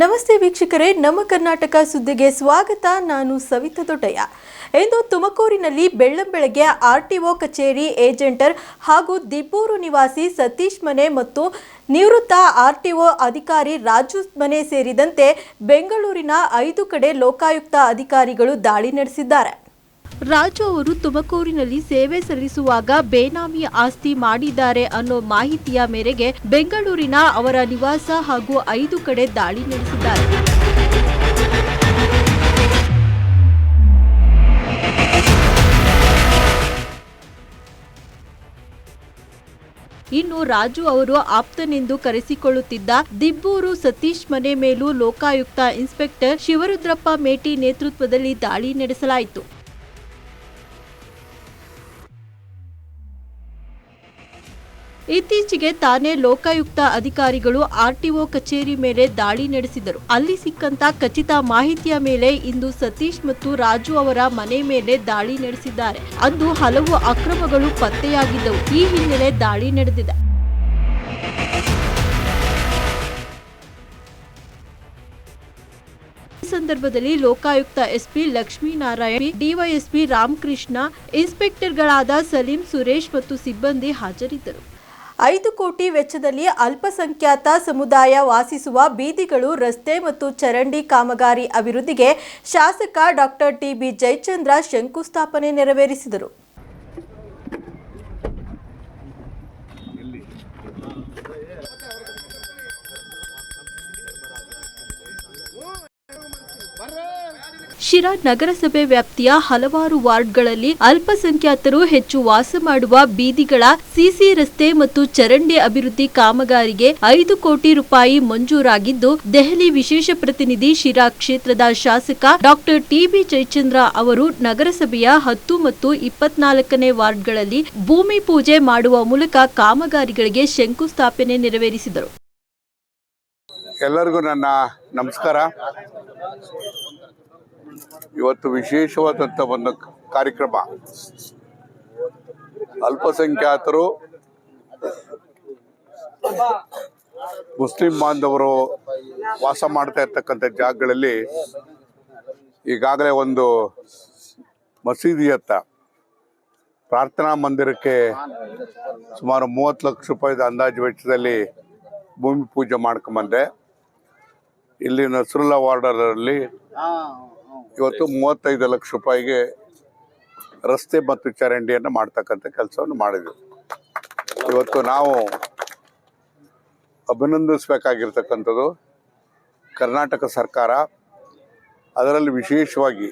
ನಮಸ್ತೆ ವೀಕ್ಷಕರೇ, ನಮ್ಮ ಕರ್ನಾಟಕ ಸುದ್ದಿಗೆ ಸ್ವಾಗತ. ನಾನು ಸವಿತಾ ದೊಡ್ಡಯ್ಯ ಇಂದು ತುಮಕೂರಿನಲ್ಲಿ ಬೆಳ್ಳಂಬೆಳಗ್ಗೆ ಆರ್ಟಿಒ ಕಚೇರಿ ಏಜೆಂಟರ್ ಹಾಗೂ ದಿಬ್ಬೂರು ನಿವಾಸಿ ಸತೀಶ್ ಮನೆ ಮತ್ತು ನಿವೃತ್ತ ಆರ್ಟಿಒ ಅಧಿಕಾರಿ ರಾಜು ಮನೆ ಸೇರಿದಂತೆ ಬೆಂಗಳೂರಿನ ಐದು ಕಡೆ ಲೋಕಾಯುಕ್ತ ಅಧಿಕಾರಿಗಳು ದಾಳಿ ನಡೆಸಿದ್ದಾರೆ. ರಾಜು ಅವರು ತುಮಕೂರಿನಲ್ಲಿ ಸೇವೆ ಸಲ್ಲಿಸುವಾಗ ಬೇನಾಮಿ ಆಸ್ತಿ ಮಾಡಿದ್ದಾರೆ ಅನ್ನೋ ಮಾಹಿತಿಯ ಮೇರೆಗೆ ಬೆಂಗಳೂರಿನ ಅವರ ನಿವಾಸ ಹಾಗೂ ಐದು ಕಡೆ ದಾಳಿ ನಡೆಸಿದ್ದಾರೆ. ಇನ್ನು ರಾಜು ಅವರು ಆಪ್ತನೆಂದು ಕರೆಸಿಕೊಳ್ಳುತ್ತಿದ್ದ ದಿಬ್ಬೂರು ಸತೀಶ್ ಮನೆ ಮೇಲೂ ಲೋಕಾಯುಕ್ತ ಇನ್ಸ್ಪೆಕ್ಟರ್ ಶಿವರುದ್ರಪ್ಪ ಮೇಟಿ ನೇತೃತ್ವದಲ್ಲಿ ದಾಳಿ ನಡೆಸಲಾಯಿತು. ಇತ್ತೀಚೆಗೆ ತಾನೇ ಲೋಕಾಯುಕ್ತ ಅಧಿಕಾರಿಗಳು ಆರ್ಟಿಒ ಕಚೇರಿ ಮೇಲೆ ದಾಳಿ ನಡೆಸಿದರು. ಅಲ್ಲಿ ಸಿಕ್ಕಂತ ಖಚಿತ ಮಾಹಿತಿಯ ಮೇಲೆ ಇಂದು ಸತೀಶ್ ಮತ್ತು ರಾಜು ಅವರ ಮನೆ ಮೇಲೆ ದಾಳಿ ನಡೆಸಿದ್ದಾರೆ. ಅಂದು ಹಲವು ಅಕ್ರಮಗಳು ಪತ್ತೆಯಾಗಿದ್ದವು. ಈ ಹಿನ್ನೆಲೆ ದಾಳಿ ನಡೆದಿದೆ. ಸಂದರ್ಭದಲ್ಲಿ ಲೋಕಾಯುಕ್ತ ಎಸ್ಪಿ ಲಕ್ಷ್ಮೀನಾರಾಯಣ್, ಡಿವೈಎಸ್ಪಿ ರಾಮಕೃಷ್ಣ, ಇನ್ಸ್ಪೆಕ್ಟರ್ಗಳಾದ ಸಲೀಂ ಸುರೇಶ್ ಮತ್ತು ಸಿಬ್ಬಂದಿ ಹಾಜರಿದ್ದರು. ಐದು ಕೋಟಿ ವೆಚ್ಚದಲ್ಲಿ ಅಲ್ಪಸಂಖ್ಯಾತ ಸಮುದಾಯ ವಾಸಿಸುವ ಬೀದಿಗಳು, ರಸ್ತೆ ಮತ್ತು ಚರಂಡಿ ಕಾಮಗಾರಿ ಅಭಿವೃದ್ಧಿಗೆ ಶಾಸಕ ಡಾಕ್ಟರ್ ಟಿಬಿ ಜಯಚಂದ್ರ ಶಂಕುಸ್ಥಾಪನೆ ನೆರವೇರಿಸಿದರು. ಶಿರಾ ನಗರಸಭೆ ವ್ಯಾಪ್ತಿಯ ಹಲವಾರು ವಾರ್ಡ್ಗಳಲ್ಲಿ ಅಲ್ಪಸಂಖ್ಯಾತರು ಹೆಚ್ಚು ವಾಸ ಮಾಡುವ ಬೀದಿಗಳ ಸಿಸಿ ರಸ್ತೆ ಮತ್ತು ಚರಂಡಿ ಅಭಿವೃದ್ಧಿ ಕಾಮಗಾರಿಗೆ ಐದು ಕೋಟಿ ರೂಪಾಯಿ ಮಂಜೂರಾಗಿದ್ದು, ದೆಹಲಿ ವಿಶೇಷ ಪ್ರತಿನಿಧಿ ಶಿರಾ ಕ್ಷೇತ್ರದ ಶಾಸಕ ಡಾಕ್ಟರ್ ಟಿಬಿ ಜಯಚಂದ್ರ ಅವರು ನಗರಸಭೆಯ ಹತ್ತು ಮತ್ತು ಇಪ್ಪತ್ನಾಲ್ಕನೇ ವಾರ್ಡ್ಗಳಲ್ಲಿ ಭೂಮಿ ಪೂಜೆ ಮಾಡುವ ಮೂಲಕ ಕಾಮಗಾರಿಗಳಿಗೆ ಶಂಕುಸ್ಥಾಪನೆ ನೆರವೇರಿಸಿದರು. ಎಲ್ಲರಿಗೂ ನನ್ನ ನಮಸ್ಕಾರ. ಇವತ್ತು ವಿಶೇಷವಾದಂಥ ಒಂದು ಕಾರ್ಯಕ್ರಮ. ಅಲ್ಪಸಂಖ್ಯಾತರು, ಮುಸ್ಲಿಂ ಬಾಂಧವರು ವಾಸ ಮಾಡ್ತಾ ಇರ್ತಕ್ಕಂಥ ಜಾಗಗಳಲ್ಲಿ ಈಗಾಗಲೇ ಒಂದು ಮಸೀದಿಯತ್ತ ಪ್ರಾರ್ಥನಾ ಮಂದಿರಕ್ಕೆ ಸುಮಾರು ಮೂವತ್ತು ಲಕ್ಷ ರೂಪಾಯಿದ ಅಂದಾಜು ವೆಚ್ಚದಲ್ಲಿ ಭೂಮಿ ಪೂಜೆ ಮಾಡ್ಕೊಂಬಂದೆ. ಇಲ್ಲಿ ನಸ್ರುಲ್ಲಾ ವಾರ್ಡರಲ್ಲಿ ಇವತ್ತು ಮೂವತ್ತೈದು ಲಕ್ಷ ರೂಪಾಯಿಗೆ ರಸ್ತೆ ಮತ್ತು ಚರಂಡಿಯನ್ನು ಮಾಡ್ತಕ್ಕಂಥ ಕೆಲಸವನ್ನು ಮಾಡಿದ್ವಿ. ಇವತ್ತು ನಾವು ಅಭಿನಂದಿಸಬೇಕಾಗಿರ್ತಕ್ಕಂಥದ್ದು ಕರ್ನಾಟಕ ಸರ್ಕಾರ ಅದರಲ್ಲಿ ವಿಶೇಷವಾಗಿ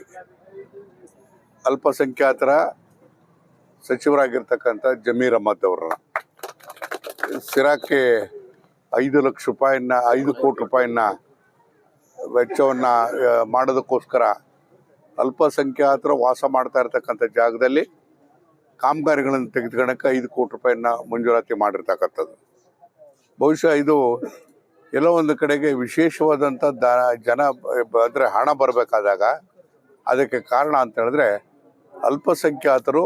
ಅಲ್ಪಸಂಖ್ಯಾತರ ಸಚಿವರಾಗಿರ್ತಕ್ಕಂಥ ಜಮೀರ್ ಅಹಮದ್ ಅವರನ್ನ. ಸಿರಾಕ್ಕೆ ಐದು ಲಕ್ಷ ರೂಪಾಯಿನ ಐದು ಕೋಟಿ ರೂಪಾಯಿನ ವೆಚ್ಚವನ್ನು ಮಾಡೋದಕ್ಕೋಸ್ಕರ ಅಲ್ಪಸಂಖ್ಯಾತರು ವಾಸ ಮಾಡ್ತಾ ಇರ್ತಕ್ಕಂಥ ಜಾಗದಲ್ಲಿ ಕಾಮಗಾರಿಗಳನ್ನು ತೆಗೆದುಕೊಳ್ಳೋಕೆ ಐದು ಕೋಟಿ ರೂಪಾಯಿನ ಮಂಜೂರಾತಿ ಮಾಡಿರ್ತಕ್ಕಂಥದ್ದು. ಬಹುಶಃ ಇದು ಎಲ್ಲೋ ಒಂದು ಕಡೆಗೆ ವಿಶೇಷವಾದಂಥ ದ, ಜನ ಅಂದರೆ ಹಣ ಬರಬೇಕಾದಾಗ ಅದಕ್ಕೆ ಕಾರಣ ಅಂತ ಹೇಳಿದ್ರೆ ಅಲ್ಪಸಂಖ್ಯಾತರು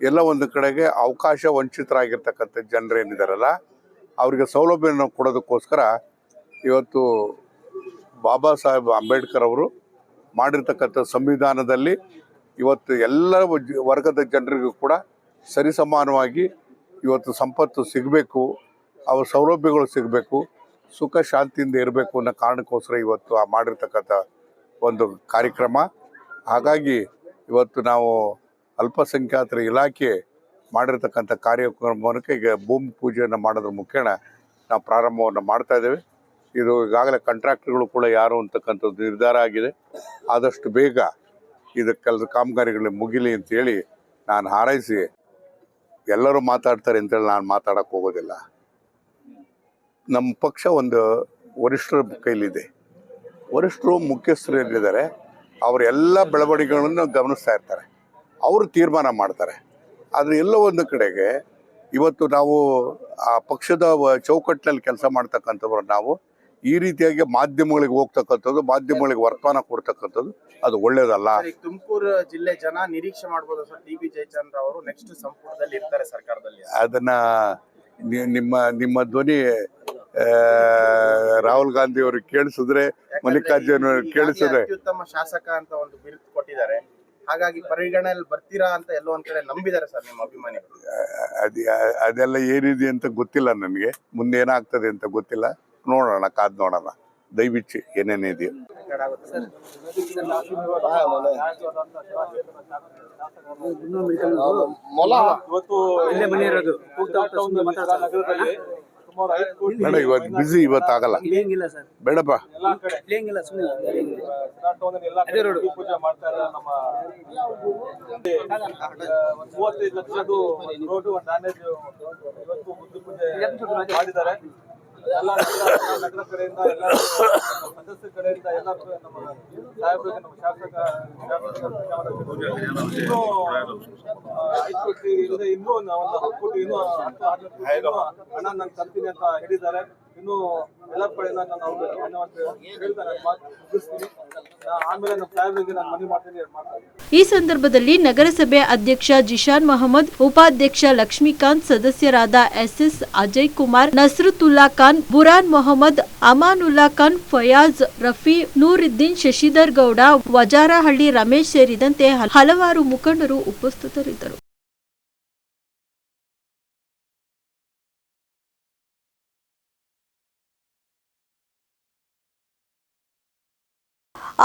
ಎಲ್ಲ ಒಂದು ಕಡೆಗೆ ಅವಕಾಶ ವಂಚಿತರಾಗಿರ್ತಕ್ಕಂಥ ಜನರೇನಿದಾರಲ್ಲ ಅವರಿಗೆ ಸೌಲಭ್ಯವನ್ನು ಕೊಡೋದಕ್ಕೋಸ್ಕರ ಇವತ್ತು ಬಾಬಾ ಸಾಹೇಬ್ ಅಂಬೇಡ್ಕರ್ ಅವರು ಮಾಡಿರ್ತಕ್ಕಂಥ ಸಂವಿಧಾನದಲ್ಲಿ ಇವತ್ತು ಎಲ್ಲ ವರ್ಗದ ಜನರಿಗೂ ಕೂಡ ಸರಿಸಮಾನವಾಗಿ ಇವತ್ತು ಸಂಪತ್ತು ಸಿಗಬೇಕು, ಅವ್ರ ಸೌಲಭ್ಯಗಳು ಸಿಗಬೇಕು, ಸುಖ ಶಾಂತಿಯಿಂದ ಇರಬೇಕು ಅನ್ನೋ ಕಾರಣಕ್ಕೋಸ್ಕರ ಇವತ್ತು ಆ ಮಾಡಿರ್ತಕ್ಕಂಥ ಒಂದು ಕಾರ್ಯಕ್ರಮ. ಹಾಗಾಗಿ ಇವತ್ತು ನಾವು ಅಲ್ಪಸಂಖ್ಯಾತರ ಇಲಾಖೆ ಮಾಡಿರ್ತಕ್ಕಂಥ ಕಾರ್ಯಕ್ರಮಕ್ಕೆ ಈಗ ಭೂಮಿ ಪೂಜೆಯನ್ನು ಮಾಡೋದ್ರ ಮುಖೇನ ನಾವು ಪ್ರಾರಂಭವನ್ನು ಮಾಡ್ತಾ ಇದ್ದೇವೆ. ಇದು ಈಗಾಗಲೇ ಕಾಂಟ್ರಾಕ್ಟರ್ಗಳು ಕೂಡ ಯಾರು ಅಂತಕ್ಕಂಥದ್ದು ನಿರ್ಧಾರ ಆಗಿದೆ. ಆದಷ್ಟು ಬೇಗ ಇದು ಕೆಲಸ ಕಾಮಗಾರಿಗಳು ಮುಗಿಲಿ ಅಂತೇಳಿ ನಾನು ಹಾರೈಸಿ ಎಲ್ಲರೂ ಮಾತಾಡ್ತಾರೆ ಅಂತೇಳಿ ನಾನು ಮಾತಾಡಕ್ಕೆ ಹೋಗೋದಿಲ್ಲ. ನಮ್ಮ ಪಕ್ಷ ಒಂದು ವರಿಷ್ಠರ ಕೈಲಿದೆ. ವರಿಷ್ಠರು ಮುಖ್ಯಸ್ಥರು ಏನಿದ್ದಾರೆ, ಅವರ ಎಲ್ಲ ಬೆಳವಣಿಗೆಗಳನ್ನು ಗಮನಿಸ್ತಾ ಇರ್ತಾರೆ. ಅವರು ತೀರ್ಮಾನ ಮಾಡ್ತಾರೆ. ಆದರೆ ಎಲ್ಲೋ ಒಂದು ಕಡೆಗೆ ಇವತ್ತು ನಾವು ಆ ಪಕ್ಷದ ಚೌಕಟ್ಟಿನಲ್ಲಿ ಕೆಲಸ ಮಾಡ್ತಕ್ಕಂಥವ್ರು ನಾವು ಈ ರೀತಿಯಾಗಿ ಮಾಧ್ಯಮಗಳಿಗೆ ಹೋಗ್ತಕ್ಕಂಥದ್ದು ಮಾಧ್ಯಮಗಳಿಗೆ ವರ್ತಮಾನ ಕೊಡ್ತಕ್ಕಂಥದ್ದು ಅದು ಒಳ್ಳೇದಲ್ಲ. ತುಮಕೂರು ಜಿಲ್ಲೆ ಜನ ನಿರೀಕ್ಷೆ ಮಾಡಬಹುದು ಸರ್? ಟಿ ಬಿ ಜಯಚಂದ್ರ ಅವರು ನೆಕ್ಸ್ಟ್ ಸಂಪುಟದಲ್ಲಿ ಇರ್ತಾರೆ ಸರ್ಕಾರದಲ್ಲಿ. ಅದನ್ನ ನಿಮ್ಮ ನಿಮ್ಮ ಧ್ವನಿ ರಾಹುಲ್ ಗಾಂಧಿ ಅವರು ಕೇಳಿಸಿದ್ರೆ ಮಲ್ಲಿಕಾರ್ಜುನ್ ಅವರು ಕೇಳಿಸಿದ್ರೆ. ಅತ್ಯುತ್ತಮ ಶಾಸಕ ಅಂತ ಒಂದು ಬಿರುದು ಕೊಟ್ಟಿದ್ದಾರೆ. ಹಾಗಾಗಿ ಪರಿಗಣನೆಯಲ್ಲಿ ಬರ್ತೀರಾ ಅಂತ ಎಲ್ಲೋ ಒಂದ್ ಕಡೆ ನಂಬಿದ್ದಾರೆ ಸರ್ ನಿಮ್ಮ ಅಭಿಮಾನಿಗಳು. ಅದ್ ಅದೆಲ್ಲ ಏನಿದೆ ಅಂತ ಗೊತ್ತಿಲ್ಲ ನನಗೆ. ಮುಂದೆ ಏನಾಗ್ತದೆ ಅಂತ ಗೊತ್ತಿಲ್ಲ. ನೋಡೋಣ ಕಾದ್ ನೋಡೋಣ. ದಯವಿಟ್ಟು ಏನೇನಿದೆಯೋ ಬೇಡ ಇವತ್ತು ಬಿಸಿ ಇವತ್ತು ಆಗಲ್ಲ ಬೇಡಪ್ಪ. ಎಲ್ಲಾ ಕಡೆ. ಇಳಿಯಂಗಿಲ್ಲ ಸುಮ್ಮನೆ ಕರ್ನಾಟಕದಲ್ಲಿ ಎಲ್ಲಾ ಪೂಜೆ ಮಾಡ್ತಾ ಇದ್ದಾರೆ ನಮ್ಮ ಒಂದು ಮೂವತ್ತೈದು ಲಕ್ಷದ್ದು ಒಂದು ರೋಡ್ ಡ್ಯಾಮೇಜ್ ಇವತ್ತು ಪೂಜೆ ಮಾಡಿದ್ದಾರೆ. ಎಲ್ಲ ನಗರ ಕಡೆಯಿಂದ ಎಲ್ಲ ಕಡೆಯಿಂದ ನಮ್ಮ ಐದು ಕೋಟಿ ಇನ್ನೂ ಒಂದು ಹತ್ತು ಕೋಟಿ ಇನ್ನೂ ಹಣ ನಾನು ತರ್ತೀನಿ ಅಂತ ಹೇಳಿದ್ದಾರೆ. ಎಲ್ಲ ಕಡೆಯಿಂದ ನಾನು ಈ ಸಂದರ್ಭದಲ್ಲಿ ನಗರಸಭೆ ಅಧ್ಯಕ್ಷ ಜಿಶಾನ್ ಮೊಹಮ್ಮದ್, ಉಪಾಧ್ಯಕ್ಷ ಲಕ್ಷ್ಮೀಕಾಂತ್, ಸದಸ್ಯರಾದ ಎಸ್ಎಸ್ ಅಜಯ್ ಕುಮಾರ್ ನಸ್ರುತುಲ್ಲಾ ಖಾನ್, ಬುರಾನ್ ಮೊಹಮ್ಮದ್, ಅಮಾನುಲ್ಲಾ ಖಾನ್, ಫಯಾಜ್ ರಫಿ, ನೂರುದ್ದೀನ್ ಶಶಿಧರ್ ಗೌಡ, ವಜಾರಹಳ್ಳಿ ರಮೇಶ್ ಸೇರಿದಂತೆ ಹಲವಾರು ಮುಖಂಡರು ಉಪಸ್ಥಿತರಿದ್ದರು.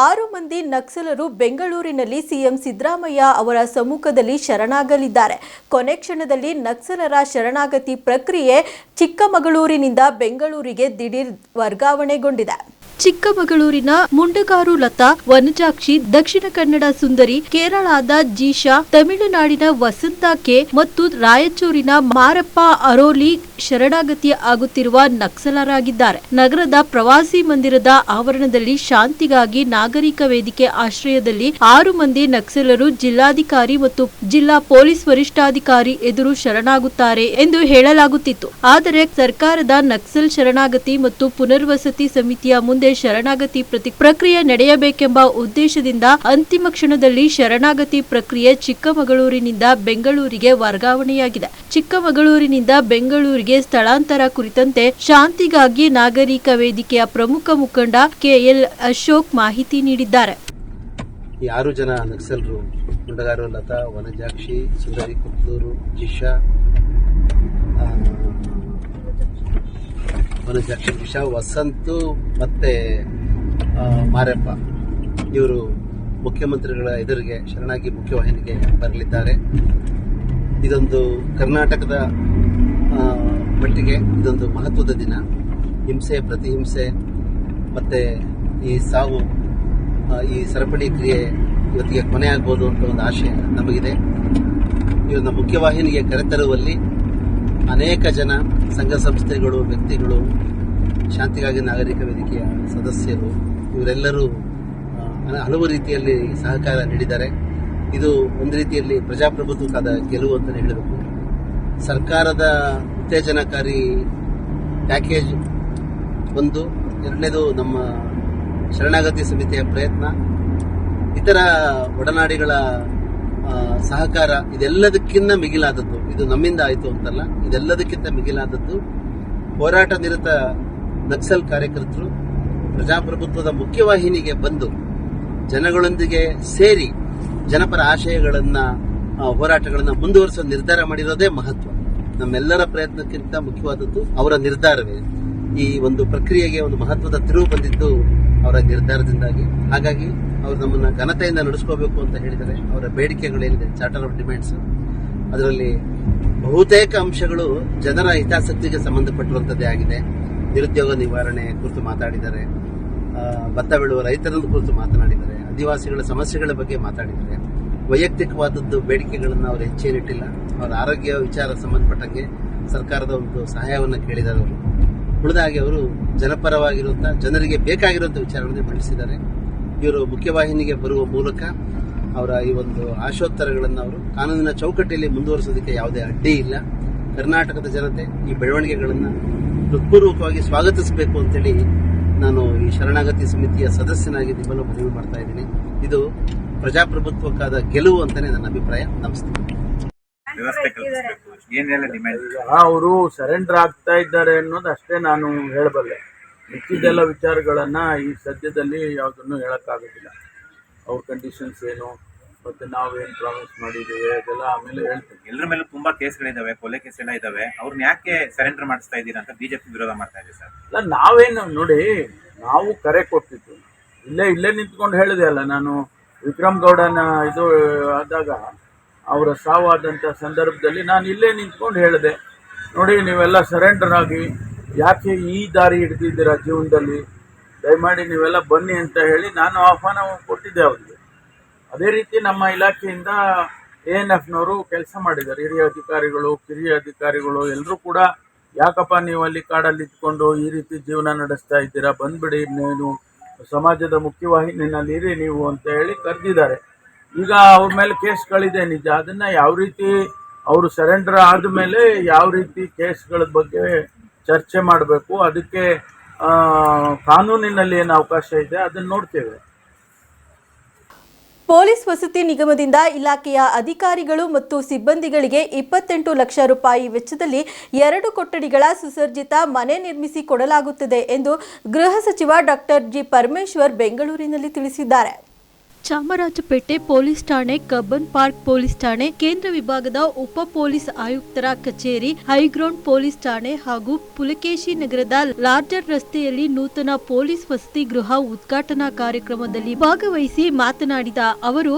ಆರು ಮಂದಿ ನಕ್ಸಲರು ಬೆಂಗಳೂರಿನಲ್ಲಿ ಸಿಎಂ ಸಿದ್ದರಾಮಯ್ಯ ಅವರ ಸಮ್ಮುಖದಲ್ಲಿ ಶರಣಾಗಲಿದ್ದಾರೆ. ಕೊನೆ ಕ್ಷಣದಲ್ಲಿ ನಕ್ಸಲರ ಶರಣಾಗತಿ ಪ್ರಕ್ರಿಯೆ ಚಿಕ್ಕಮಗಳೂರಿನಿಂದ ಬೆಂಗಳೂರಿಗೆ ದಿಢೀರ್ ವರ್ಗಾವಣೆಗೊಂಡಿದೆ. ಚಿಕ್ಕಮಗಳೂರಿನ ಮುಂಡಗಾರು ಲತಾ, ವನಜಾಕ್ಷಿ, ದಕ್ಷಿಣ ಕನ್ನಡ ಸುಂದರಿ, ಕೇರಳದ ಜೀಶಾ, ತಮಿಳುನಾಡಿನ ವಸಂತ ಕೆ ಮತ್ತು ರಾಯಚೂರಿನ ಮಾರಪ್ಪ ಅರೋಲಿ ಶರಣಾಗತಿ ಆಗುತ್ತಿರುವ ನಕ್ಸಲರಾಗಿದ್ದಾರೆ. ನಗರದ ಪ್ರವಾಸಿ ಮಂದಿರದ ಆವರಣದಲ್ಲಿ ಶಾಂತಿಗಾಗಿ ನಾಗರಿಕ ವೇದಿಕೆ ಆಶ್ರಯದಲ್ಲಿ ಆರು ಮಂದಿ ನಕ್ಸಲರು ಜಿಲ್ಲಾಧಿಕಾರಿ ಮತ್ತು ಜಿಲ್ಲಾ ಪೊಲೀಸ್ ವರಿಷ್ಠಾಧಿಕಾರಿ ಎದುರು ಶರಣಾಗುತ್ತಾರೆ ಎಂದು ಹೇಳಲಾಗುತ್ತಿತ್ತು. ಆದರೆ ಸರ್ಕಾರದ ನಕ್ಸಲ್ ಶರಣಾಗತಿ ಮತ್ತು ಪುನರ್ವಸತಿ ಸಮಿತಿಯ ಮುಂದೆ ಶರಣಾಗತಿ ಪ್ರತಿ ಪ್ರಕ್ರಿಯೆ ನಡೆಯಬೇಕೆಂಬ ಉದ್ದೇಶದಿಂದ ಅಂತಿಮ ಕ್ಷಣದಲ್ಲಿ ಶರಣಾಗತಿ ಪ್ರಕ್ರಿಯೆ ಚಿಕ್ಕಮಗಳೂರಿನಿಂದ ಬೆಂಗಳೂರಿಗೆ ವರ್ಗಾವಣೆಯಾಗಿದೆ. ಚಿಕ್ಕಮಗಳೂರಿನಿಂದ ಬೆಂಗಳೂರಿಗೆ ಸ್ಥಳಾಂತರ ಕುರಿತಂತೆ ಶಾಂತಿಗಾಗಿ ನಾಗರಿಕ ವೇದಿಕೆಯ ಪ್ರಮುಖ ಮುಖಂಡ ಕೆಎಲ್ ಅಶೋಕ್ ಮಾಹಿತಿ ನೀಡಿದ್ದಾರೆ. ಯಾರು ಜನ ನಕ್ಸಲರು ಮುಂಡಗಾರು ಲತಾ, ವನಜಾಕ್ಷಿ, ಸುಂದರಿ ಕುತ್ತೂರು ಜಿಶಾ ಆ, ವನಜಾಕ್ಷಿ ಜಿಶಾ ವಸಂತು, ಮತ್ತೆ ಮಾರಪ್ಪ. ಇವರು ಮುಖ್ಯಮಂತ್ರಿಗಳ ಎದುರಿಗೆ ಶರಣಾಗಿ ಮುಖ್ಯವಾಹಿನಿಗೆ ಬರಲಿದ್ದಾರೆ. ಇದೊಂದು ಕರ್ನಾಟಕದ ಮಟ್ಟಿಗೆ ಇದೊಂದು ಮಹತ್ವದ ದಿನ. ಹಿಂಸೆ, ಪ್ರತಿಹಿಂಸೆ, ಮತ್ತೆ ಈ ಸಾವು ಈ ಸರಪಳಿ ಕ್ರಿಯೆ ಇವತ್ತಿಗೆ ಕೊನೆ ಆಗ್ಬೋದು ಅಂತ ಒಂದು ಆಶಯ ನಮಗಿದೆ. ಇವನ್ನ ಮುಖ್ಯವಾಹಿನಿಗೆ ಕರೆತರುವಲ್ಲಿ ಅನೇಕ ಜನ ಸಂಘ ಸಂಸ್ಥೆಗಳು ವ್ಯಕ್ತಿಗಳು, ಶಾಂತಿಗಾಗಿ ನಾಗರಿಕ ವೇದಿಕೆಯ ಸದಸ್ಯರು, ಇವರೆಲ್ಲರೂ ಹಲವು ರೀತಿಯಲ್ಲಿ ಸಹಕಾರ ನೀಡಿದ್ದಾರೆ. ಇದು ಒಂದು ರೀತಿಯಲ್ಲಿ ಪ್ರಜಾಪ್ರಭುತ್ವಕ್ಕಾದ ಗೆಲುವು ಅಂತಲೇ ಹೇಳಬೇಕು. ಸರ್ಕಾರದ ಉತ್ತೇಜನಕಾರಿ ಪ್ಯಾಕೇಜ್ ಒಂದು, ಎರಡನೇದು ನಮ್ಮ ಶರಣಾಗತಿ ಸಮಿತಿಯ ಪ್ರಯತ್ನ. ಇತರ ಒಡನಾಡಿಗಳ ಸಹಕಾರ, ಇದೆಲ್ಲದಕ್ಕಿಂತ ಮಿಗಿಲಾದದ್ದು, ಇದು ನಮ್ಮಿಂದ ಆಯಿತು ಅಂತಲ್ಲ, ಇದೆಲ್ಲದಕ್ಕಿಂತ ಮಿಗಿಲಾದದ್ದು ಹೋರಾಟ ನಿರತ ನಕ್ಸಲ್ ಕಾರ್ಯಕರ್ತರು, ಪ್ರಜಾಪ್ರಭುತ್ವದ ಮುಖ್ಯವಾಹಿನಿಗೆ ಬಂದು ಜನಗಳೊಂದಿಗೆ ಸೇರಿ ಜನಪರ ಆಶಯಗಳನ್ನ ಹೋರಾಟಗಳನ್ನ ಮುಂದುವರಿಸೋ ನಿರ್ಧಾರ ಮಾಡಿರೋದೇ ಮಹತ್ವ. ನಮ್ಮೆಲ್ಲರ ಪ್ರಯತ್ನಕ್ಕಿಂತ ಮುಖ್ಯವಾದದ್ದು ಅವರ ನಿರ್ಧಾರವೇ. ಈ ಒಂದು ಪ್ರಕ್ರಿಯೆಗೆ ಒಂದು ಮಹತ್ವದ ತಿರುವು ಬಂದಿದ್ದು ಅವರ ನಿರ್ಧಾರದಿಂದಾಗಿ. ಹಾಗಾಗಿ ಅವರು ನಮ್ಮನ್ನ ಘನತೆಯಿಂದ ನಡೆಸ್ಕೋಬೇಕು ಅಂತ ಹೇಳಿದರೆ ಅವರ ಬೇಡಿಕೆಗಳೇನಿದೆ ಚಾರ್ಟರ್ ಆಫ್ ಡಿಮ್ಯಾಂಡ್ಸ್ ಅದರಲ್ಲಿ ಬಹುತೇಕ ಅಂಶಗಳು ಜನರ ಹಿತಾಸಕ್ತಿಗೆ ಸಂಬಂಧಪಟ್ಟಿರುವಂತದ್ದೇ ಆಗಿದೆ. ನಿರುದ್ಯೋಗ ನಿವಾರಣೆ ಕುರಿತು ಮಾತಾಡಿದ್ದಾರೆ. ಭತ್ತ ಬೆಳೆಯುವ ರೈತರ ಕುರಿತು ಮಾತನಾಡಿದ್ದಾರೆ. ಆದಿವಾಸಿಗಳ ಸಮಸ್ಯೆಗಳ ಬಗ್ಗೆ ಮಾತಾಡಿದ್ದಾರೆ. ವೈಯಕ್ತಿಕವಾದದ್ದು ಬೇಡಿಕೆಗಳನ್ನು ಅವರು ಹೆಚ್ಚೇನಿಟ್ಟಿಲ್ಲ. ಅವರ ಆರೋಗ್ಯ ವಿಚಾರ ಸಂಬಂಧಪಟ್ಟಂಗೆ ಸರ್ಕಾರದ ಒಂದು ಸಹಾಯವನ್ನು ಕೇಳಿದ್ದಾರೆ ಅವರು. ಉಳಿದಾಗಿ ಅವರು ಜನಪರವಾಗಿರುವಂತಹ ಜನರಿಗೆ ಬೇಕಾಗಿರುವಂತಹ ವಿಚಾರಗಳನ್ನು ಮಂಡಿಸಿದ್ದಾರೆ. ಇವರು ಮುಖ್ಯವಾಹಿನಿಗೆ ಬರುವ ಮೂಲಕ ಅವರ ಈ ಒಂದು ಆಶೋತ್ತರಗಳನ್ನು ಅವರು ಕಾನೂನಿನ ಚೌಕಟ್ಟಿಯಲ್ಲಿ ಮುಂದುವರಿಸೋದಕ್ಕೆ ಯಾವುದೇ ಅಡ್ಡಿ ಇಲ್ಲ. ಕರ್ನಾಟಕದ ಜನತೆ ಈ ಬೆಳವಣಿಗೆಗಳನ್ನು ಹೃತ್ಪೂರ್ವಕವಾಗಿ ಸ್ವಾಗತಿಸಬೇಕು ಅಂತೇಳಿ ನಾನು ಈ ಶರಣಾಗತಿ ಸಮಿತಿಯ ಸದಸ್ಯನಾಗಿ ನಿಮ್ಮನ್ನು ಮನವಿ ಮಾಡ್ತಾ ಇದ್ದೀನಿ. ಇದು ಪ್ರಜಾಪ್ರಭುತ್ವಕ್ಕಾದ ಗೆಲುವು ಅಂತಾನೆ ನನ್ನ ಅಭಿಪ್ರಾಯ. ನಮಸ್ತೆ. ಅವರು ಸರೆಂಡರ್ ಆಗ್ತಾ ಇದ್ದಾರೆ ಅನ್ನೋದು ಅಷ್ಟೇ ನಾನು ಹೇಳಬಲ್ಲೆ. ಮಿಕ್ಕಿದೆಲ್ಲ ವಿಚಾರಗಳನ್ನು ಈ ಸದ್ಯದಲ್ಲಿ ಯಾವುದನ್ನು ಹೇಳೋಕ್ಕಾಗೋದಿಲ್ಲ. ಅವ್ರ ಕಂಡೀಷನ್ಸ್ ಏನು ಮತ್ತು ನಾವೇನು ಪ್ರಾಮಿಸ್ ಮಾಡಿದ್ದೇವೆ ಅದೆಲ್ಲ ಆಮೇಲೆ ಹೇಳ್ತೀವಿ ಎಲ್ಲರ ಮೇಲೆ ತುಂಬಾ ಕೇಸ್ಗಳಿದ್ದಾವೆ ಕೊಲೆ ಕೇಸ್ ಎಲ್ಲ ಇದಾವೆ. ಅವ್ರನ್ನ ಯಾಕೆ ಸರೆಂಡರ್ ಮಾಡಿಸ್ತಾ ಇದ್ದೀರಾ ಅಂತ ಬಿಜೆಪಿ ವಿರೋಧ ಮಾಡ್ತಾ ಇದೆ ಸರ್? ಅಲ್ಲ ನಾವೇನು ನೋಡಿ ನಾವು ಕರೆ ಕೊಟ್ಟಿದ್ದು. ಇಲ್ಲೇ ಇಲ್ಲೇ ನಿಂತ್ಕೊಂಡು ಹೇಳಿದೆ ಅಲ್ಲ ನಾನು. ವಿಕ್ರಮ್ ಗೌಡನ ಇದು ಆದಾಗ ಅವರ ಸಾವಾದಂಥ ಸಂದರ್ಭದಲ್ಲಿ ನಾನು ಇಲ್ಲೇ ನಿಂತ್ಕೊಂಡು ಹೇಳಿದೆ. ನೋಡಿ ನೀವೆಲ್ಲ ಸರೆಂಡರ್ ಆಗಿ ಯಾಕೆ ಈ ದಾರಿ ಹಿಡಿದಿದ್ದೀರಾ ಜೀವನದಲ್ಲಿ? ದಯಮಾಡಿ ನೀವೆಲ್ಲ ಬನ್ನಿ ಅಂತ ಹೇಳಿ ನಾನು ಆಹ್ವಾನ ಕೊಟ್ಟಿದ್ದೆ ಅವರಿಗೆ. ಅದೇ ರೀತಿ ನಮ್ಮ ಇಲಾಖೆಯಿಂದ ಎ ಎನ್ ಎಫ್ನವರು ಕೆಲಸ ಮಾಡಿದ್ದಾರೆ. ಹಿರಿಯ ಅಧಿಕಾರಿಗಳು, ಕಿರಿಯ ಅಧಿಕಾರಿಗಳು ಎಲ್ಲರೂ ಕೂಡ, ಯಾಕಪ್ಪ ನೀವು ಅಲ್ಲಿ ಕಾಡಲ್ಲಿ ಇದ್ಕೊಂಡು ಈ ರೀತಿ ಜೀವನ ನಡೆಸ್ತಾ ಇದ್ದೀರಾ? ಬಂದ್ಬಿಡಿ, ನೀನು ಸಮಾಜದ ಮುಖ್ಯವಾಹಿನಿನಲ್ಲಿ ಇರಿ ನೀವು ಅಂತ ಹೇಳಿ ಕರೆದಿದ್ದಾರೆ. ಈಗ ಅವ್ರ ಮೇಲೆ ಕೇಸ್ಗಳಿದೆ ನಿಜ. ಅದನ್ನು ಯಾವ ರೀತಿ ಅವರು ಸರೆಂಡರ್ ಆದಮೇಲೆ ಯಾವ ರೀತಿ ಕೇಸ್ಗಳ ಬಗ್ಗೆ ಚರ್ಚೆ ಮಾಡಬೇಕು. ಅದಕ್ಕೆ ಕಾನೂನಿನಲ್ಲಿ ಏನು ಅವಕಾಶ ಇದೆ, ಅದನ್ನು ನೋಡ್ತೇವೆ. ಪೊಲೀಸ್ ವಸತಿ ನಿಗಮದಿಂದ ಇಲಾಖೆಯ ಅಧಿಕಾರಿಗಳು ಮತ್ತು ಸಿಬ್ಬಂದಿಗಳಿಗೆ ಇಪ್ಪತ್ತೆಂಟು ಲಕ್ಷ ರೂಪಾಯಿ ವೆಚ್ಚದಲ್ಲಿ ಎರಡು ಕೊಠಡಿಗಳ ಸುಸರ್ಜಿತ ಮನೆ ನಿರ್ಮಿಸಿ ಕೊಡಲಾಗುತ್ತದೆ ಎಂದು ಗೃಹ ಸಚಿವ ಡಾಕ್ಟರ್ ಜಿ ಪರಮೇಶ್ವರ್ ಬೆಂಗಳೂರಿನಲ್ಲಿ ತಿಳಿಸಿದ್ದಾರೆ. ಚಾಮರಾಜಪೇಟೆ ಪೊಲೀಸ್ ಠಾಣೆ, ಕಬ್ಬನ್ ಪಾರ್ಕ್ ಪೊಲೀಸ್ ಠಾಣೆ, ಕೇಂದ್ರ ವಿಭಾಗದ ಉಪ ಪೊಲೀಸ್ ಆಯುಕ್ತರ ಕಚೇರಿ, ಹೈಗ್ರೌಂಡ್ ಪೊಲೀಸ್ ಠಾಣೆ ಹಾಗೂ ಪುಲಕೇಶಿ ನಗರದ ಲಾರ್ಜರ್ ರಸ್ತೆಯಲ್ಲಿ ನೂತನ ಪೊಲೀಸ್ ವಸತಿ ಗೃಹ ಉದ್ಘಾಟನಾ ಕಾರ್ಯಕ್ರಮದಲ್ಲಿ ಭಾಗವಹಿಸಿ ಮಾತನಾಡಿದ ಅವರು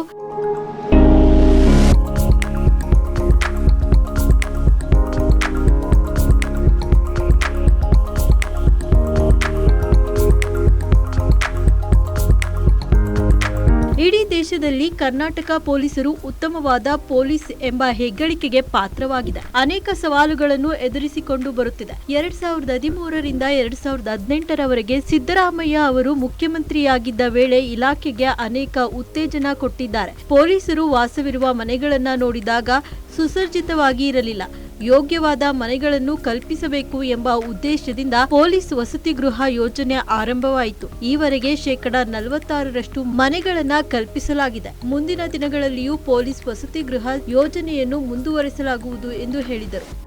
ದೇಶದಲ್ಲಿ ಕರ್ನಾಟಕ ಪೊಲೀಸರು ಉತ್ತಮವಾದ ಪೊಲೀಸ್ ಎಂಬ ಹೆಗ್ಗಳಿಕೆಗೆ ಪಾತ್ರವಾಗಿದೆ. ಅನೇಕ ಸವಾಲುಗಳನ್ನು ಎದುರಿಸಿಕೊಂಡು ಬರುತ್ತಿದೆ. ಎರಡ್ ಸಾವಿರದ ಹದಿಮೂರರಿಂದ ಎರಡ್ ಸಾವಿರದ ಹದಿನೆಂಟರವರೆಗೆ ಸಿದ್ದರಾಮಯ್ಯ ಅವರು ಮುಖ್ಯಮಂತ್ರಿಯಾಗಿದ್ದ ವೇಳೆ ಇಲಾಖೆಗೆ ಅನೇಕ ಉತ್ತೇಜನ ಕೊಟ್ಟಿದ್ದಾರೆ. ಪೊಲೀಸರು ವಾಸವಿರುವ ಮನೆಗಳನ್ನ ನೋಡಿದಾಗ ಸುಸರ್ಜಿತವಾಗಿ ಇರಲಿಲ್ಲ. ಯೋಗ್ಯವಾದ ಮನೆಗಳನ್ನು ಕಲ್ಪಿಸಬೇಕು ಎಂಬ ಉದ್ದೇಶದಿಂದ ಪೊಲೀಸ್ ವಸತಿ ಗೃಹ ಯೋಜನೆ ಆರಂಭವಾಯಿತು. ಈವರೆಗೆ ಶೇಕಡಾ ನಲವತ್ತಾರರಷ್ಟು ಮನೆಗಳನ್ನ ಕಲ್ಪಿಸಲಾಗಿದೆ. ಮುಂದಿನ ದಿನಗಳಲ್ಲಿಯೂ ಪೊಲೀಸ್ ವಸತಿ ಗೃಹ ಯೋಜನೆಯನ್ನು ಮುಂದುವರೆಸಲಾಗುವುದು ಎಂದು ಹೇಳಿದರು.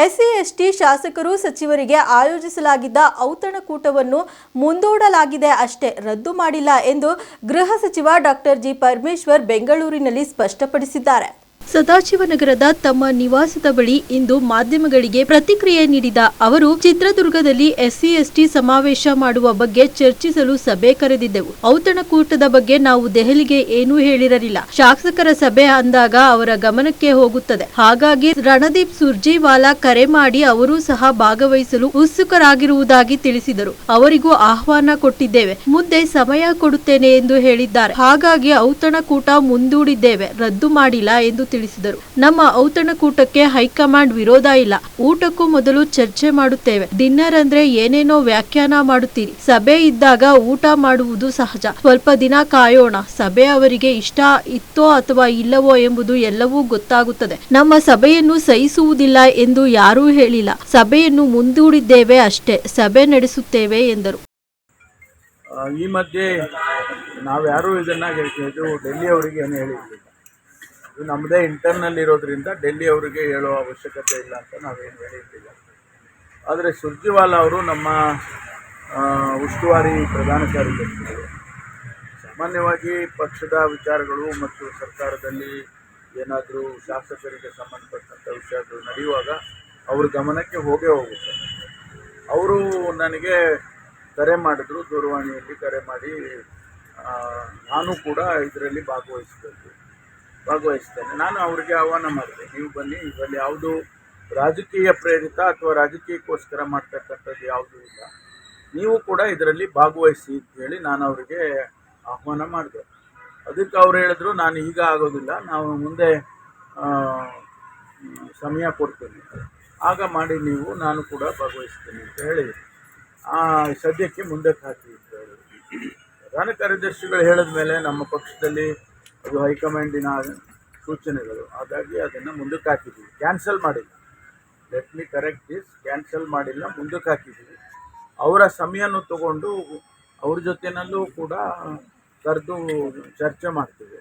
ಎಸ್ಸಿ ಎಸ್ಟಿ ಶಾಸಕರು ಸಚಿವರಿಗೆ ಆಯೋಜಿಸಲಾಗಿದ್ದ ಔತಣಕೂಟವನ್ನು ಮುಂದೂಡಲಾಗಿದೆ ಅಷ್ಟೇ, ರದ್ದು ಮಾಡಿಲ್ಲ ಎಂದು ಗೃಹ ಸಚಿವ ಡಾಕ್ಟರ್ ಜಿ ಪರಮೇಶ್ವರ್ ಬೆಂಗಳೂರಿನಲ್ಲಿ ಸ್ಪಷ್ಟಪಡಿಸಿದ್ದಾರೆ. ಸದಾಶಿವನಗರದ ತಮ್ಮ ನಿವಾಸದ ಬಳಿ ಇಂದು ಮಾಧ್ಯಮಗಳಿಗೆ ಪ್ರತಿಕ್ರಿಯೆ ನೀಡಿದ ಅವರು, ಚಿತ್ರದುರ್ಗದಲ್ಲಿ ಎಸ್ಸಿ, ಎಸ್ಟಿ ಸಮಾವೇಶ ಮಾಡುವ ಬಗ್ಗೆ ಚರ್ಚಿಸಲು ಸಭೆ ಕರೆದಿದ್ದೆವು. ಔತಣಕೂಟದ ಬಗ್ಗೆ ನಾವು ದೆಹಲಿಗೆ ಏನೂ ಹೇಳಿರಲಿಲ್ಲ. ಶಾಸಕರ ಸಭೆ ಅಂದಾಗ ಅವರ ಗಮನಕ್ಕೆ ಹೋಗುತ್ತದೆ. ಹಾಗಾಗಿ ರಣದೀಪ್ ಸುರ್ಜೇವಾಲಾ ಕರೆ ಮಾಡಿ ಅವರೂ ಸಹ ಭಾಗವಹಿಸಲು ಉತ್ಸುಕರಾಗಿರುವುದಾಗಿ ತಿಳಿಸಿದರು. ಅವರಿಗೂ ಆಹ್ವಾನ ಕೊಟ್ಟಿದ್ದೇವೆ. ಮುಂದೆ ಸಮಯ ಕೊಡುತ್ತೇನೆ ಎಂದು ಹೇಳಿದ್ದಾರೆ. ಹಾಗಾಗಿ ಔತಣಕೂಟ ಮುಂದೂಡಿದ್ದೇವೆ. ರದ್ದು ಮಾಡಿಲ್ಲ ಎಂದು ತಿಳಿಸಿದರು. ನಮ್ಮ ಔತಣಕೂಟಕ್ಕೆ ಹೈಕಮಾಂಡ್ ವಿರೋಧ ಇಲ್ಲ. ಊಟಕ್ಕೂ ಮೊದಲು ಚರ್ಚೆ ಮಾಡುತ್ತೇವೆ. ಡಿನ್ನರ್ ಅಂದ್ರೆ ಏನೇನೋ ವ್ಯಾಖ್ಯಾನ ಮಾಡುತ್ತೀರಿ. ಸಭೆ ಇದ್ದಾಗ ಊಟ ಮಾಡುವುದು ಸಹಜ. ಸ್ವಲ್ಪ ದಿನ ಕಾಯೋಣ. ಸಭೆ ಅವರಿಗೆ ಇಷ್ಟ ಇತ್ತೋ ಅಥವಾ ಇಲ್ಲವೋ ಎಂಬುದು ಎಲ್ಲವೂ ಗೊತ್ತಾಗುತ್ತದೆ. ನಮ್ಮ ಸಭೆಯನ್ನು ಸಹಿಸುವುದಿಲ್ಲ ಎಂದು ಯಾರೂ ಹೇಳಿಲ್ಲ. ಸಭೆಯನ್ನು ಮುಂದೂಡಿದ್ದೇವೆ ಅಷ್ಟೇ. ಸಭೆ ನಡೆಸುತ್ತೇವೆ ಎಂದರು. ಈ ಮಧ್ಯೆ ನಾವ್ಯಾರೂ ಇದನ್ನ ಇದು ಡೆಲ್ಲಿ ಅವರಿಗೆ ಏನು ಹೇಳಿರಲಿಲ್ಲ ಇದು ನಮ್ಮದೇ ಇಂಟರ್ನಲ್ ಇರೋದ್ರಿಂದ ಡೆಲ್ಲಿ ಅವರಿಗೆ ಹೇಳೋ ಅವಶ್ಯಕತೆ ಇಲ್ಲ ಅಂತ ನಾವೇನು ಹೇಳಿದ್ದೀವಿ ಆದರೆ ಸುರ್ಜಿವಾಲ ಅವರು ನಮ್ಮ ಉಸ್ತುವಾರಿ ಪ್ರಧಾನ ಕಾರ್ಯದರ್ಶಿಗಳು. ಸಾಮಾನ್ಯವಾಗಿ ಪಕ್ಷದ ವಿಚಾರಗಳು ಮತ್ತು ಸರ್ಕಾರದಲ್ಲಿ ಏನಾದರೂ ಶಾಸಕರಿಗೆ ಸಂಬಂಧಪಟ್ಟಂಥ ವಿಷಯಗಳು ನಡೆಯುವಾಗ ಅವ್ರ ಗಮನಕ್ಕೆ ಹೋಗೇ ಹೋಗುತ್ತೆ. ಅವರು ನನಗೆ ಕರೆ ಮಾಡಿದ್ರು ದೂರವಾಣಿಯಲ್ಲಿ ಕರೆ ಮಾಡಿ ನಾನು ಕೂಡ ಇದರಲ್ಲಿ ಭಾಗವಹಿಸಬೇಕು. ಭಾಗವಹಿಸ್ತೇನೆ. ನಾನು ಅವರಿಗೆ ಆಹ್ವಾನ ಮಾಡಿದೆ ನೀವು ಬನ್ನಿ ಇದರಲ್ಲಿ ಯಾವುದು ರಾಜಕೀಯ ಪ್ರೇರಿತ ಅಥವಾ ರಾಜಕೀಯಕ್ಕೋಸ್ಕರ ಮಾಡ್ತಕ್ಕಂಥದ್ದು ಯಾವುದೂ ಇಲ್ಲ. ನೀವು ಕೂಡ ಇದರಲ್ಲಿ ಭಾಗವಹಿಸಿ ಅಂತ ಹೇಳಿ ನಾನು ಅವರಿಗೆ ಆಹ್ವಾನ ಮಾಡಿದೆ. ಅದಕ್ಕೆ ಅವ್ರು ಹೇಳಿದ್ರು ನಾನು ಈಗ ಆಗೋದಿಲ್ಲ ನಾವು ಮುಂದೆ ಸಮಯ ಕೊಡ್ತೀನಿ. ಆಗ ಮಾಡಿ ನೀವು ನಾನು ಕೂಡ ಭಾಗವಹಿಸ್ತೀನಿ ಅಂತ ಹೇಳಿ ಆ, ಸದ್ಯಕ್ಕೆ ಮುಂದಕ್ಕೆ ಹಾಕಿ ಅಂತ ಹೇಳಿದ್ರು ಪ್ರಧಾನ ಕಾರ್ಯದರ್ಶಿಗಳು ಹೇಳಿದ ಮೇಲೆ ನಮ್ಮ ಪಕ್ಷದಲ್ಲಿ ಅದು ಹೈಕಮಾಂಡಿನ ಸೂಚನೆಗಳು. ಹಾಗಾಗಿ ಅದನ್ನು ಮುಂದಕ್ಕೆ ಹಾಕಿದ್ದೀವಿ. ಕ್ಯಾನ್ಸಲ್ ಮಾಡಿಲ್ಲ. Let me correct this cancel ಮಾಡಿಲ್ಲ, ಮುಂದಕ್ಕೆ ಹಾಕಿದ್ದೀವಿ. ಅವರ ಸಮಯನೂ ತಗೊಂಡು ಅವ್ರ ಜೊತೆನಲ್ಲೂ ಕೂಡ ಕರೆದು ಚರ್ಚೆ ಮಾಡ್ತೀವಿ.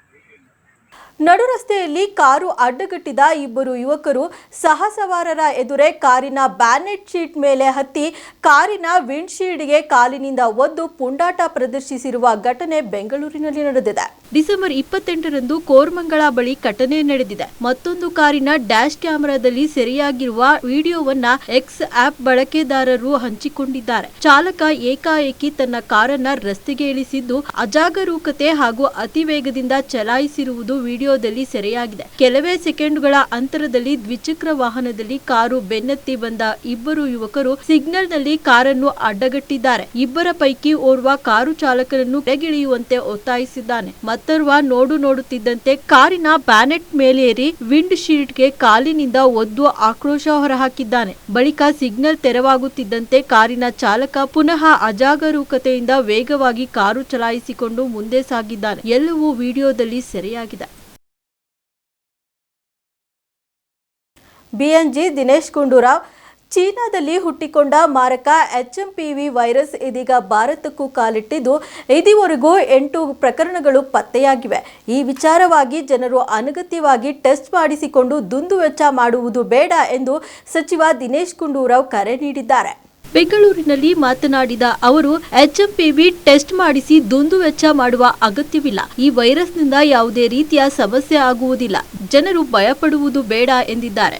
ನಡು ರಸ್ತೆಯಲ್ಲಿ ಕಾರು ಅಡ್ಡಗಟ್ಟಿದ ಇಬ್ಬರು ಯುವಕರು ಸಹಸವಾರರ ಎದುರೇ ಕಾರಿನ ಬ್ಯಾನೆಟ್ ಶೀಟ್ ಮೇಲೆ ಹತ್ತಿ ಕಾರಿನ ವಿಂಡ್ಶೀಲ್ಡ್ಗೆ ಕಾಲಿನಿಂದ ಒದ್ದು ಪುಂಡಾಟ ಪ್ರದರ್ಶಿಸಿರುವ ಘಟನೆ ಬೆಂಗಳೂರಿನಲ್ಲಿ ನಡೆದಿದೆ. ಡಿಸೆಂಬರ್ ಇಪ್ಪತ್ತೆಂಟರಂದು ಕೋರ್ಮಂಗಳ ಬಳಿ ಘಟನೆ ನಡೆದಿದೆ. ಮತ್ತೊಂದು ಕಾರಿನ ಡ್ಯಾಶ್ ಕ್ಯಾಮೆರಾದಲ್ಲಿ ಸೆರೆಯಾಗಿರುವ ವಿಡಿಯೋವನ್ನ ಎಕ್ಸ್ ಆಪ್ ಬಳಕೆದಾರರು ಹಂಚಿಕೊಂಡಿದ್ದಾರೆ. ಚಾಲಕ ಏಕಾಏಕಿ ತನ್ನ ಕಾರನ್ನ ರಸ್ತೆಗೆ ಇಳಿಸಿದ್ದು ಅಜಾಗರೂಕತೆ ಹಾಗೂ ಅತಿ ವೇಗದಿಂದ ಚಲಾಯಿಸಿರುವುದು ವಿಡಿಯೋದಲ್ಲಿ ಸೆರೆಯಾಗಿದೆ. ಕೆಲವೇ ಸೆಕೆಂಡ್ಗಳ ಅಂತರದಲ್ಲಿ ದ್ವಿಚಕ್ರ ವಾಹನದಲ್ಲಿ ಕಾರು ಬೆನ್ನತ್ತಿ ಬಂದ ಇಬ್ಬರು ಯುವಕರು ಸಿಗ್ನಲ್ನಲ್ಲಿ ಕಾರನ್ನು ಅಡ್ಡಗಟ್ಟಿದ್ದಾರೆ. ಇಬ್ಬರ ಪೈಕಿ ಓರ್ವ ಕಾರು ಚಾಲಕರನ್ನು ಕೆಳಗಿಳಿಯುವಂತೆ ಒತ್ತಾಯಿಸಿದ್ದಾನೆ. ಮತ್ತೋರ್ವ ನೋಡು ನೋಡುತ್ತಿದ್ದಂತೆ ಕಾರಿನ ಬ್ಯಾನೆಟ್ ಮೇಲೇರಿ ವಿಂಡ್ ಶೀಲ್ಡ್ಗೆ ಕಾಲಿನಿಂದ ಒದ್ದು ಆಕ್ರೋಶ ಹೊರಹಾಕಿದ್ದಾನೆ. ಬಳಿಕ ಸಿಗ್ನಲ್ ತೆರವಾಗುತ್ತಿದ್ದಂತೆ ಕಾರಿನ ಚಾಲಕ ಪುನಃ ಅಜಾಗರೂಕತೆಯಿಂದ ವೇಗವಾಗಿ ಕಾರು ಚಲಾಯಿಸಿಕೊಂಡು ಮುಂದೆ ಸಾಗಿದ್ದಾನೆ. ಎಲ್ಲವೂ ವಿಡಿಯೋದಲ್ಲಿ ಸೆರೆಯಾಗಿದೆ. ಬಿಎನ್ಜಿ ದಿನೇಶ್ ಗುಂಡೂರಾವ್ ಚೀನಾದಲ್ಲಿ ಹುಟ್ಟಿಕೊಂಡ ಮಾರಕ H M P V virus ಇದೀಗ ಭಾರತಕ್ಕೂ ಕಾಲಿಟ್ಟಿದ್ದು, ಇದುವರೆಗೂ ಎಂಟು ಪ್ರಕರಣಗಳು ಪತ್ತೆಯಾಗಿವೆ. ಈ ವಿಚಾರವಾಗಿ ಜನರು ಅನಗತ್ಯವಾಗಿ ಟೆಸ್ಟ್ ಮಾಡಿಸಿಕೊಂಡು ದುಂದುವೆಚ್ಚ ಮಾಡುವುದು ಬೇಡ ಎಂದು ಸಚಿವ ದಿನೇಶ್ ಗುಂಡೂರಾವ್ ಕರೆ ನೀಡಿದ್ದಾರೆ. ಬೆಂಗಳೂರಿನಲ್ಲಿ ಮಾತನಾಡಿದ ಅವರು, ಎಚ್ಎಂಪಿವಿ ಟೆಸ್ಟ್ ಮಾಡಿಸಿ ದುಂದುವೆಚ್ಚ ಮಾಡುವ ಅಗತ್ಯವಿಲ್ಲ. ಈ ವೈರಸ್ನಿಂದ ಯಾವುದೇ ರೀತಿಯ ಸಮಸ್ಯೆ ಆಗುವುದಿಲ್ಲ. ಜನರು ಭಯಪಡುವುದು ಬೇಡ ಎಂದಿದ್ದಾರೆ.